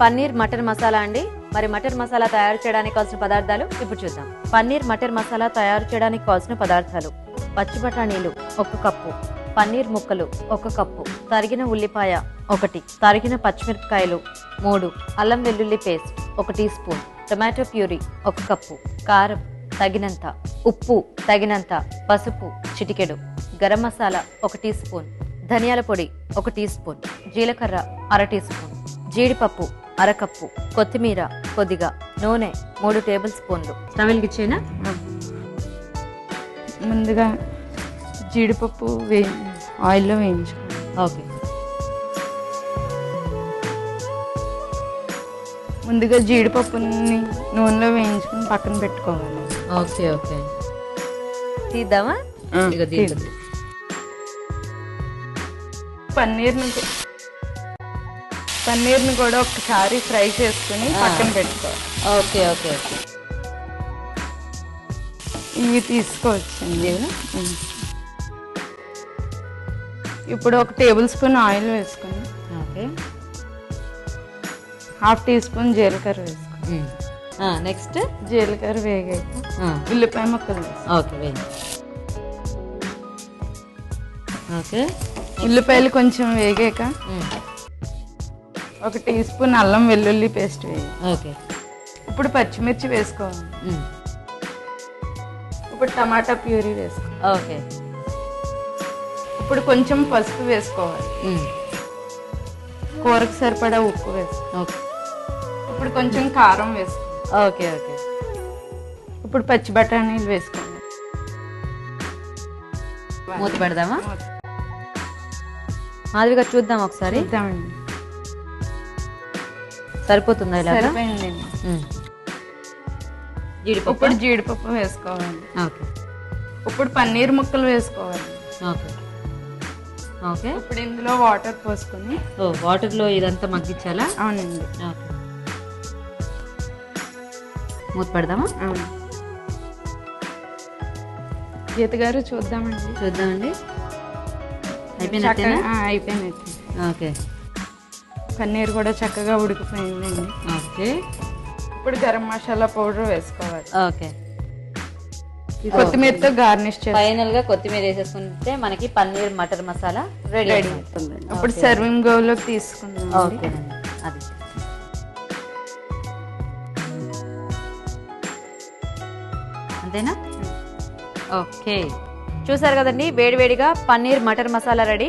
పన్నీర్ మటర్ మసాలా అండి. మరి మటర్ మసాలా తయారు చేయడానికి కావాల్సిన పదార్థాలు ఇప్పుడు చూద్దాం. పన్నీర్ మటర్ మసాలా తయారు చేయడానికి కావాల్సిన పదార్థాలు. పచ్చి బఠానీలు ఒక కప్పు. పన్నీర్ ముక్కలు ఒక కప్పు. తరిగిన ఉల్లిపాయ ఒకటి. తరిగిన పచ్చిమిరపకాయలు మూడు. అల్లం వెల్లుల్లి పేస్ట్ ఒక టీ స్పూన్. టొమాటో ప్యూరీ ఒక కప్పు. కారం తగినంత. ఉప్పు తగినంత. పసుపు చిటికెడు. గరం మసాలా ఒక టీ స్పూన్. ధనియాల పొడి ఒక టీ స్పూన్. జీలకర్ర అర టీ స్పూన్. జీడిపప్పు అరకప్పు కొత్తిమీర కొద్దిగా నూనె మూడు టేబుల్ స్పూన్లు. స్టవ్ వెలిగించేనా ముందుగా జీడిపప్పు వే ఆయిల్లో వేయించుకోవాలి ఓకే. ముందుగా జీడిపప్పుని నూనెలో వేయించుకుని పక్కన పెట్టుకోవాలి. Okay okay. తీద్దామా. పన్నీర్ని కూ- పన్నీర్ని కూడా ఒకసారి ఫ్రై చేసుకుని పక్కన పెట్టుకోవాలి ఓకే ఓకే ఓకే. ఇవి తీసుకోవచ్చండి. ఇప్పుడు ఒక టేబుల్ స్పూన్ ఆయిల్ వేసుకుని ఓకే. హాఫ్ టీ స్పూన్ జీలకర్ర వేసుకోవాలి నెక్స్ట్? జీలకర్ర వేగాక ఉల్లిపాయ ముక్కలు ఓకే వేయండి. ఓకే. ఉల్లిపాయలు కొంచెం వేగాక ఒక టీ స్పూన్ అల్లం వెల్లుల్లి పేస్ట్ వేయాలి ఓకే. ఇప్పుడు పచ్చిమిర్చి వేసుకోవాలి ఇప్పుడు టమాటా ప్యూరీ వేసుకోవాలి ఓకే. ఇప్పుడు కొంచెం పసుపు వేసుకోవాలి. కూరకు సరిపడా ఉప్పు వేసుకోవాలి ఓకే. ఇప్పుడు కొంచెం కారం వేసుకోవాలి ఓకే ఓకే. ఇప్పుడు పచ్చి బఠానీలు వేసుకోవాలి మూత పెడదామా? మాధవిగా చూద్దాం ఒకసారి. ఇద్దామండి సరిపోతుందా ఇలా సరిపోయిందండి జీడిపప్పు? ఇప్పుడు జీడిపప్పు వేసుకోవాలి. ఓకే. ఇప్పుడు పన్నీర్ ముక్కలు వేసుకోవాలి. ఓకే. ఓకే. ఇప్పుడు ఇందులో వాటర్ పోసుకొని. ఓ వాటర్లో ఇదంతా మగ్గించాలా అవునండి. ఓకే. మూత పెడదామా? అవును. గీత గారు చూద్దామండి. చూద్దామండి. అయిపోయినట్టేనా? అయిపోయినట్టు. ఓకే. పన్నీర్ కూడా చక్కగా ఉడికిపోయిందండి. ఓకే. ఇప్పుడు గరం మసాలా పౌడర్ వేసుకోవాలి. ఓకే. కొత్తిమీరతో గార్నిష్ చేసి ఫైనల్గా కొత్తిమీర వేసేసుకుంటే మనకి పన్నీర్ మటర్ మసాలా రెడీ అవుతుంది ఇప్పుడు సర్వింగ్ బౌల్లోకి తీసుకుందాం ఓకేనండి అది. అంతేనా? ఓకే. చూసారు కదండి వేడివేడిగా పన్నీర్ మటర్ మసాలా రెడీ.